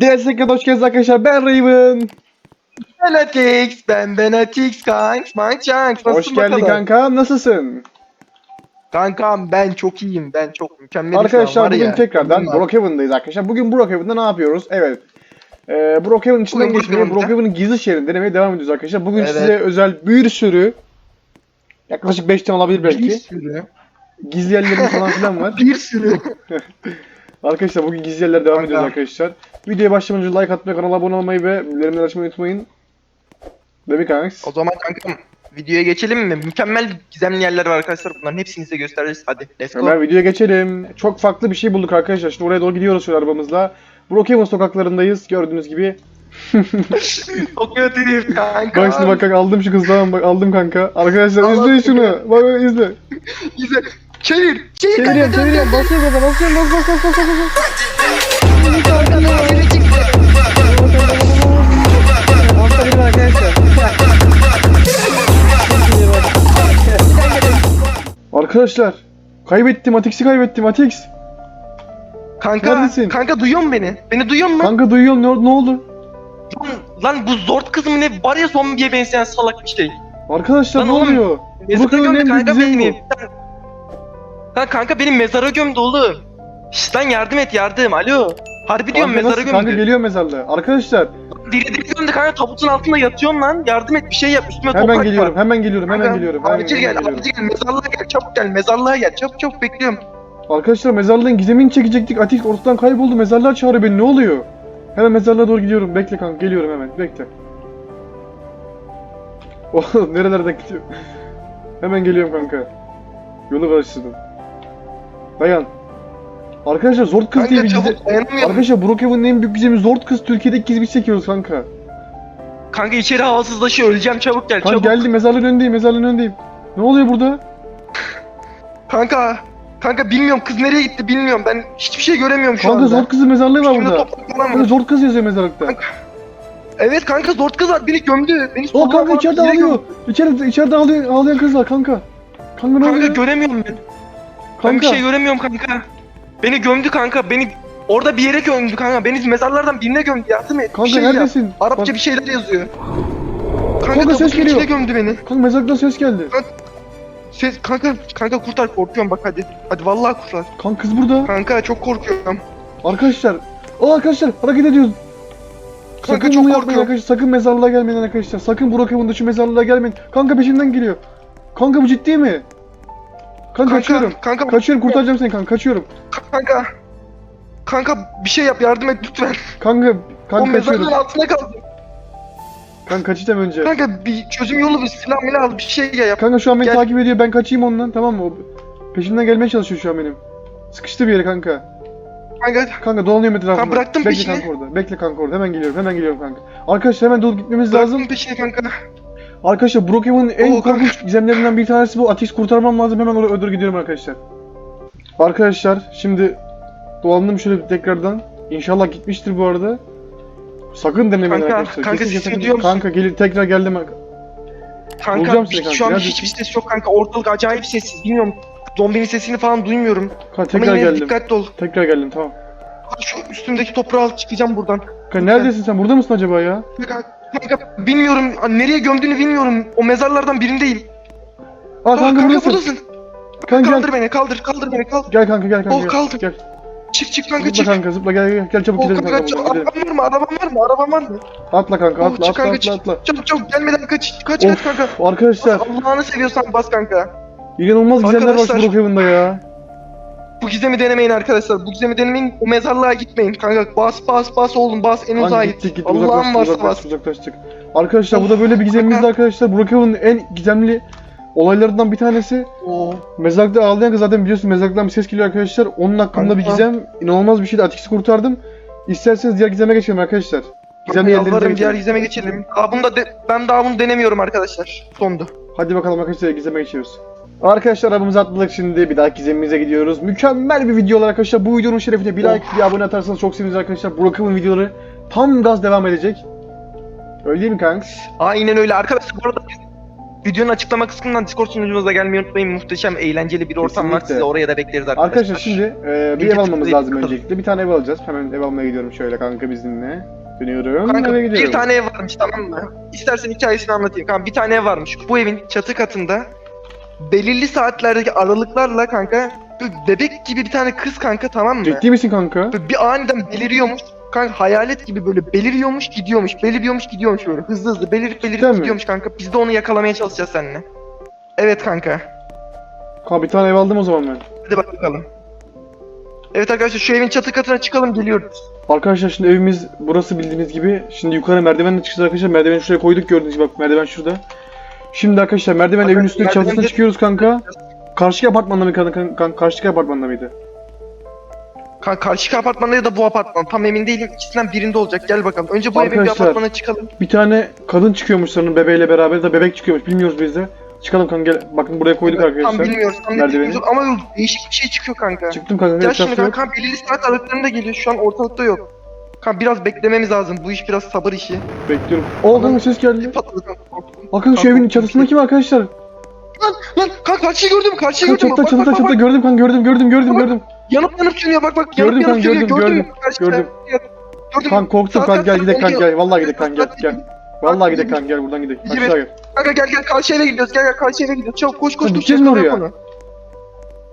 DSK'ya hoş geldiniz arkadaşlar. Ben Raven. Ben Atix, ben Ben Atix, kanks, man chanks. Hoş Nasılsın geldin bakalım? kanka. Nasılsın? Kankam ben çok iyiyim, ben çok mükemmel arkadaşlar var bugün ya. tekrardan Bunlar. Brookhaven'dayız arkadaşlar. Bugün Brookhaven'da ne yapıyoruz? Evet. Ee, Brookhaven içinden Bugün geçmeye, Brookhaven'da. Brookhaven'ın gizli şehrini denemeye devam ediyoruz arkadaşlar. Bugün Evet. size özel bir sürü yaklaşık 5 tane olabilir Bir belki. sürü, Gizli yerlerimiz falan filan var. bir sürü. Arkadaşlar bugün gizli yerler devam ediyoruz arkadaşlar. Videoya başlamadan önce like atmayı, kanala abone olmayı ve bildirimleri açmayı unutmayın. Mi kanks? o zaman kankam videoya geçelim mi? Mükemmel gizemli yerler var arkadaşlar. Bunların hepsini size göstereceğiz. Hadi let's go. Hemen videoya geçelim. Çok farklı bir şey bulduk arkadaşlar. Şimdi oraya doğru gidiyoruz şu arabamızla. Brookhaven sokaklarındayız gördüğünüz gibi. Çok kötüyüm kanka. Bak şimdi bak kanka aldım şu kızdan bak aldım kanka. Arkadaşlar izleyin şunu. Bak bak izle. Çevir. Çevir Çeviriyorum çeviriyorum. Basıyorum gaza basıyorum bas bas bas bas bas. Altta arkadaşlar. Arkadaşlar kaybettim Atix'i kaybettim Atix. Kanka, Neredesin? kanka duyuyor musun beni? Beni duyuyor musun? Kanka duyuyorum ne, ne oldu? Lan, lan bu zort kız mı ne? Var ya zombiye benzeyen salak bir şey. Arkadaşlar Lan ne oğlum, oluyor? En gömdü büyük kanka beni. Ha kanka benim mezara gömdü oğlum. Şşt lan yardım et yardım alo. Harbi diyorum Kanka mezara nasıl? Kanka gömdü. geliyor mezarlığa. Arkadaşlar Diri diri gömdü kanka tabutun altında yatıyorum lan. Yardım et bir şey yap üstüme hemen toprak geliyorum. var. Hemen geliyorum. Hemen Kanka, geliyorum. Hemen, Acil hemen gel geliyorum. acil gel mezarlığa gel çabuk gel mezarlığa gel çabuk çabuk bekliyorum. Arkadaşlar mezarlığın gizemini çekecektik. Atik ortadan kayboldu. Mezarlığa çağırıyor beni. Ne oluyor? Hemen mezarlığa doğru gidiyorum. Bekle kanka. Geliyorum hemen. Bekle. Oğlum nerelerden gidiyor? Hemen geliyorum kanka. Yolu karıştırdım. Dayan. Arkadaşlar Zord kız diye Kanka bir gizem... çabuk dayanamıyorum. Arkadaşlar Brookhaven'ın en büyük gizemi Zord kız. Türkiye'deki gizemi çekiyoruz kanka. Kanka içeri havasızlaşıyor öleceğim çabuk gel Kanka çabuk. geldim mezarlığın önündeyim. Mezarlığın önündeyim. Ne oluyor burada? Kanka kanka bilmiyorum kız nereye gitti bilmiyorum ben hiçbir şey göremiyorum şu Kanka anda. Zord kızın mezarlığı var Üstümde burada. Kanka. Zord kız yazıyor mezarlıkta. Kanka, Evet kanka zort kız var beni gömdü. Beni O kanka içeride ağlıyor. İçeride, içeride ağlayan, ağlayan kız var kanka. Kanka Kanka göremiyorum ben. Ben bir şey göremiyorum kanka. Beni gömdü kanka. Beni orada bir yere gömdü kanka. Beni mezarlardan birine gömdü. Yardım et. Kanka bir şey yap. neredesin? Arapça Bak, bir şeyler yazıyor. Kanka, Kanka, ses geliyor. gömdü beni. Kanka mezarlıktan ses geldi. Ses kanka kanka kurtar korkuyorum bak hadi. Hadi vallahi kurtar. Kanka kız burada. Kanka çok korkuyorum. Arkadaşlar. Aa arkadaşlar hareket ediyoruz. Kanka sakın çok bunu yapmayın korkuyorum. arkadaşlar. Sakın mezarlığa gelmeyin arkadaşlar. Sakın Brookhaven'da şu mezarlığa gelmeyin. Kanka peşimden geliyor. Kanka bu ciddi mi? Kanka, kaçıyorum. Kanka Kaçıyorum kurtaracağım seni kanka kaçıyorum. kanka. Kanka bir şey yap yardım et lütfen. Kanka o kanka mezarlığın kaçıyorum. altında kaldım. Kanka kaçacağım önce. Kanka bir çözüm yolu bir silah milah al bir şey yap. Kanka şu an beni Gel. takip ediyor. Ben kaçayım ondan tamam mı? O peşimden gelmeye çalışıyor şu an benim. Sıkıştı bir yere kanka. Kanka Kanka dolanıyorum etrafında. Kanka bıraktım Bekle peşini. kanka orada. Bekle kanka orada. Hemen geliyorum. Hemen geliyorum kanka. Arkadaşlar hemen dolup gitmemiz bıraktım lazım. peşini kanka. Arkadaşlar Brookhaven'ın en Oo, korkunç gizemlerinden bir tanesi bu. Ateş kurtarmam lazım. Hemen oraya doğru gidiyorum arkadaşlar. Arkadaşlar şimdi dolandım şöyle bir tekrardan. İnşallah gitmiştir bu arada. Sakın denemeyin Kanka, arkadaşlar. kanka Kesinlikle sakın- duyuyor musun? Kanka gelir tekrar geldim. Kanka Bulacağım seni kanka, şu an neredesin? hiçbir ses yok kanka. Ortalık acayip sessiz. Bilmiyorum. Zombinin sesini falan duymuyorum. Kanka Ama tekrar yine geldim. dikkatli ol. Tekrar geldim tamam. Şu üstümdeki toprağı al çıkacağım buradan. Kanka neredesin sen? Burada mısın acaba ya? Kanka, kanka bilmiyorum. Nereye gömdüğünü bilmiyorum. O mezarlardan birindeyim. Aa Aa, kanka, kanka buradasın. Kanka kaldır gel. beni kaldır kaldır beni kaldır. Gel kanka gel kanka. Oh, gel. kaldım. Gel. Çık çık kanka Zıpla çık. kanka zıpla gel gel gel çabuk Oh gidelim kanka kanka. Arabam var mı? Arabam var mı? Arabam var mı? Atla kanka Oh, atla çık atla kanka, atla atla. Çabuk çabuk gelmeden kaç kaç Of. kaç kanka. Arkadaşlar Allah'ını seviyorsan bas kanka. inanılmaz gizemler var şu. Brookhaven'da ya. Bu gizemi denemeyin arkadaşlar. Bu gizemi denemeyin. O mezarlığa gitmeyin kanka. Bas bas bas oğlum bas en uzağa git. gittik gittik Allah'ın varsa bas. uzaklaştık. Arkadaşlar bu da böyle bir gizemimiz kanka. arkadaşlar. Brookhaven'ın en gizemli olaylarından bir tanesi. Oo. Mezarlıkta ağlayan kız zaten biliyorsun mezarlıktan bir ses geliyor arkadaşlar. Onun hakkında bir gizem inanılmaz bir şeydi. Atikisi kurtardım. İsterseniz diğer gizeme geçelim arkadaşlar. Yerlerimize Yalvarırım diğer gizeme geçelim. Aa, bunu da ben daha bunu denemiyorum arkadaşlar. Sondu. Hadi bakalım arkadaşlar gizeme geçiyoruz. Arkadaşlar arabamızı atladık şimdi bir daha gizemimize gidiyoruz. Mükemmel bir video olur arkadaşlar. Bu videonun şerefine bir like bir abone atarsanız çok seviniriz arkadaşlar. Brookhaven videoları tam gaz devam edecek. Öyle değil mi kanks? Aynen öyle arkadaşlar bu arada Videonun açıklama kısmından Discord sunucumuza gelmeyi unutmayın. Muhteşem, eğlenceli bir ortam var. Kesinlikle. Sizi oraya da bekleriz arkadaşlar. Arkadaşlar şimdi e, bir ev almamız lazım öncelikle. Bir tane ev alacağız. Hemen ev almaya gidiyorum şöyle kanka bizimle. Dönüyorum Kanka eve gidiyorum. bir tane ev varmış tamam mı? İstersen hikayesini anlatayım. Kanka bir tane ev varmış. Bu evin çatı katında belirli saatlerdeki aralıklarla kanka böyle bebek gibi bir tane kız kanka tamam mı? Ciddi misin kanka? Böyle bir aniden beliriyormuş. Kanka hayalet gibi böyle beliriyormuş gidiyormuş. Beliriyormuş gidiyormuş böyle hızlı hızlı belirip belirip Cidden mi? gidiyormuş kanka. Biz de onu yakalamaya çalışacağız seninle. Evet kanka. Kanka bir tane ev aldım o zaman ben. Hadi bakalım. Evet arkadaşlar şu evin çatı katına çıkalım geliyoruz. Arkadaşlar şimdi evimiz burası bildiğiniz gibi. Şimdi yukarı merdivenle çıkacağız arkadaşlar. Merdiveni şuraya koyduk gördüğünüz gibi bak merdiven şurada. Şimdi arkadaşlar merdiven evin üstüne çatısına çıkıyoruz kanka. Karşıki apartmanda mı kanka? kanka karşıki apartmanda mıydı? Kanka karşı apartmanda ya da bu apartman tam emin değilim. İkisinden birinde olacak. Gel bakalım. Önce bu evin bir Arkadaşlar, apartmana çıkalım. Bir tane kadın çıkıyormuş sanırım bebeğiyle beraber da bebek çıkıyormuş bilmiyoruz biz de. Çıkalım kanka gel. Bakın buraya koyduk Tam arkadaşlar. bilmiyoruz. Tam net Merdiveni. bilmiyoruz ama değişik bir şey çıkıyor kanka. Çıktım kanka. Gel etrafta şimdi yok. kanka belirli saat aralıklarında geliyor. Şu an ortalıkta yok. Kanka biraz beklememiz lazım. Bu iş biraz sabır işi. Bekliyorum. Oo kanka ses geldi. Patladı kanka. korktum. Bakın şu Kanka, evin çatısında kim arkadaşlar? Lan kanka karşıyı gördüm. Karşıyı Kanka gördüm. çatıda Bak, bak, çatıda bak, çatıda bak. gördüm kanka gördüm gördüm gördüm Bak, gördüm. Yanıp yanıp sönüyor bak bak. Yanıp Gördüm yanıp kanka, sönüyor. gördüm, Gördün mü? gördüm, Karşıda. gördüm. Gördün mü? Kanka korktum Sağ kanka gel kat- gidelim kanka gel. Vallahi gidelim kanka gel gel. Vallahi gidelim kanka gel buradan gidelim. Aşağı gel. Kanka gel gel karşı eve gidiyoruz. Gel gel karşı eve gidiyoruz. Çabuk koş koş Kanka, koş. gideceğiz mi yakalıyor oraya? onu.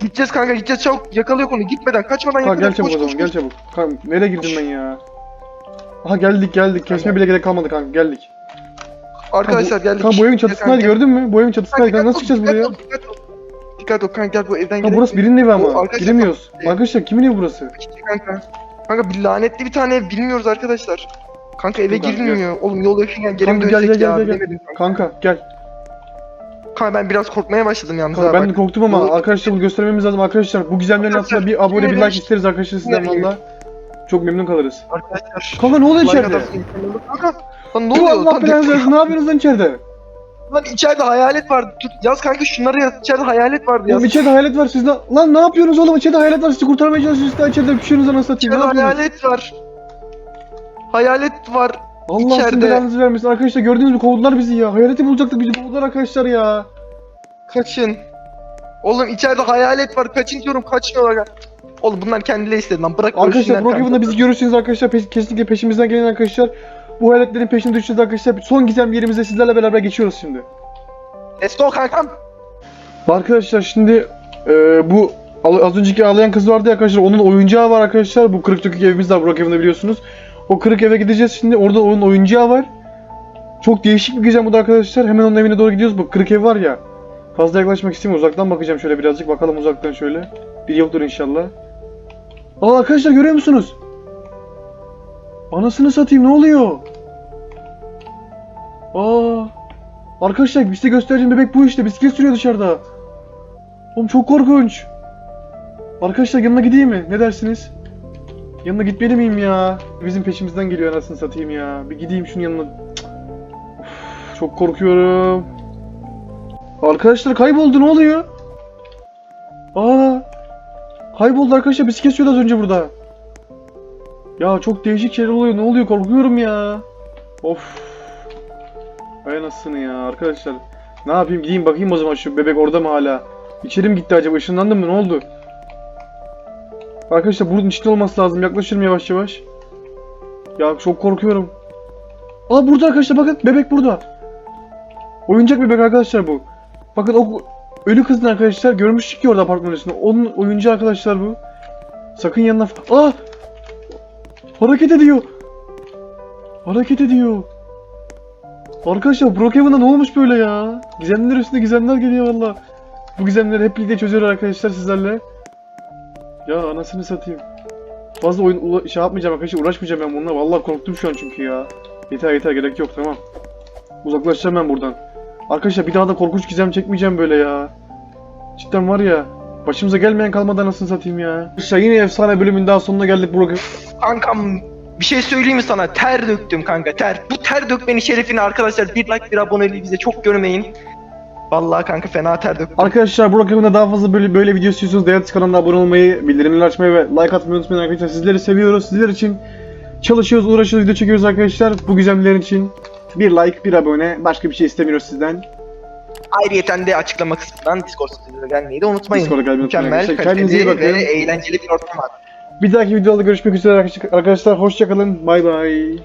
Gideceğiz kanka gideceğiz çabuk. Yakalıyor onu. Gitmeden kaçmadan Kanka yakalıyor. gel çabuk Koş o koş zaman koş. gel çabuk. Kanka nereye girdim ben ya? Aha geldik geldik. Kesme bile gerek kalmadı kanka geldik. Arkadaşlar geldik. Kanka bu evin çatısındaydı gördün mü? Bu evin çatısındaydı kanka nasıl çıkacağız buraya? Dikkat ol, kanka gel bu evden Kanka gidelim. burası birinin evi ama. Giremiyoruz. Arkadaşlar kimin evi burası? Kanka. Kanka bir lanetli bir tane ev bilmiyoruz arkadaşlar. Kanka eve girilmiyor. Oğlum yol yakınken geri mi Kanka gel dönsek gel ya? gel gel. Kanka. Gel. Kanka ben biraz korkmaya başladım yalnız Kanka ben de korktum ama arkadaşlar bunu göstermemiz lazım arkadaşlar. Bu gizemlerin altında bir abone bir like isteriz arkadaşlar sizden valla. Çok memnun kalırız. Arkadaşlar. Kanka ne oluyor içeride? Kanka. Lan ne oluyor? Allah Lan, belanı versin. Ne yapıyorsunuz lan içeride? lan içeride hayalet vardı. Dur yaz kanka şunları yaz. İçeride hayalet vardı yaz. Oğlum içeride hayalet var siz lan. Lan ne yapıyorsunuz oğlum? İçeride hayalet var. Sizi kurtarmaya çalışıyorsunuz. De içeride pişiyorsunuz anasını satayım. İçeride hayalet var. Hayalet var. Allah sizin içeride. belanızı vermesin. Arkadaşlar gördünüz mü kovdular bizi ya. Hayaleti bulacaktık bizi kovdular arkadaşlar ya. Kaçın. Oğlum içeride hayalet var. Kaçın diyorum kaçmıyorlar. Oğlum bunlar kendileri istedi lan. Bırak Arkadaşlar Brokeven'da bizi görürsünüz arkadaşlar. Pe- kesinlikle peşimizden gelin arkadaşlar. Bu hayaletlerin peşine düşeceğiz arkadaşlar. Son gizem yerimize sizlerle beraber geçiyoruz şimdi. Let's go kankam. Arkadaşlar şimdi e, bu al- az önceki ağlayan kız vardı ya arkadaşlar onun oyuncağı var arkadaşlar. Bu kırık dökük evimiz var Brookhaven'da biliyorsunuz. O kırık eve gideceğiz şimdi. Orada onun oyuncağı var. Çok değişik bir gizem bu da arkadaşlar. Hemen onun evine doğru gidiyoruz. Bu kırık ev var ya. Fazla yaklaşmak istemiyorum. Uzaktan bakacağım şöyle birazcık. Bakalım uzaktan şöyle. Biri yoktur inşallah. Aa arkadaşlar görüyor musunuz? Anasını satayım ne oluyor? Aa. Arkadaşlar size göstereceğim bebek bu işte. Bisiklet sürüyor dışarıda. Oğlum çok korkunç. Arkadaşlar yanına gideyim mi? Ne dersiniz? Yanına gitmeli miyim ya? Bizim peşimizden geliyor anasını satayım ya. Bir gideyim şunun yanına. Of, çok korkuyorum. Arkadaşlar kayboldu ne oluyor? Kayboldu arkadaşlar bisiklet sürüyordu az önce burada. Ya çok değişik şeyler oluyor. Ne oluyor? Korkuyorum ya. Of. Ay anasını ya arkadaşlar. Ne yapayım gideyim bakayım o zaman şu bebek orada mı hala? İçeri mi gitti acaba? Işınlandı mı? Ne oldu? Arkadaşlar bunun içinde olması lazım. Yaklaşırım yavaş yavaş. Ya çok korkuyorum. Aa burada arkadaşlar bakın bebek burada. Oyuncak bebek arkadaşlar bu. Bakın o ölü kızın arkadaşlar görmüştük ki orada apartmanın üstünde. Onun oyuncağı arkadaşlar bu. Sakın yanına... Aa! Hareket ediyor. Hareket ediyor. Arkadaşlar Brookhaven'da ne olmuş böyle ya? Gizemler üstünde gizemler geliyor valla. Bu gizemleri hep birlikte çözüyoruz arkadaşlar sizlerle. Ya anasını satayım. Fazla oyun şey yapmayacağım arkadaşlar uğraşmayacağım ben bununla. Vallahi korktum şu an çünkü ya. Yeter yeter gerek yok tamam. Uzaklaşacağım ben buradan. Arkadaşlar bir daha da korkunç gizem çekmeyeceğim böyle ya. Cidden var ya. Başımıza gelmeyen kalmadan anasını satayım ya. Arkadaşlar yine efsane bölümün daha sonuna geldik Brookhaven. Kankam bir şey söyleyeyim mi sana? Ter döktüm kanka ter. Bu ter dökmenin şerefine arkadaşlar bir like bir aboneliği bize çok görmeyin. Vallahi kanka fena ter döktüm. Arkadaşlar Brookhaven'da daha fazla böyle, böyle video istiyorsanız Dayat kanalına abone olmayı, bildirimleri açmayı ve like atmayı unutmayın arkadaşlar. Sizleri seviyoruz. Sizler için çalışıyoruz, uğraşıyoruz, video çekiyoruz arkadaşlar. Bu gizemler için bir like, bir abone. Başka bir şey istemiyoruz sizden. Ayrıyeten de açıklama kısmından Discord sitemize gelmeyi de unutmayın. Discord'a gelmeyi unutmayın Mükemmel, arkadaşlar. Kendinize iyi kaliteli ve bakın. eğlenceli bir ortam var. Bir dahaki videoda görüşmek üzere arkadaşlar. Hoşçakalın. Bay bay.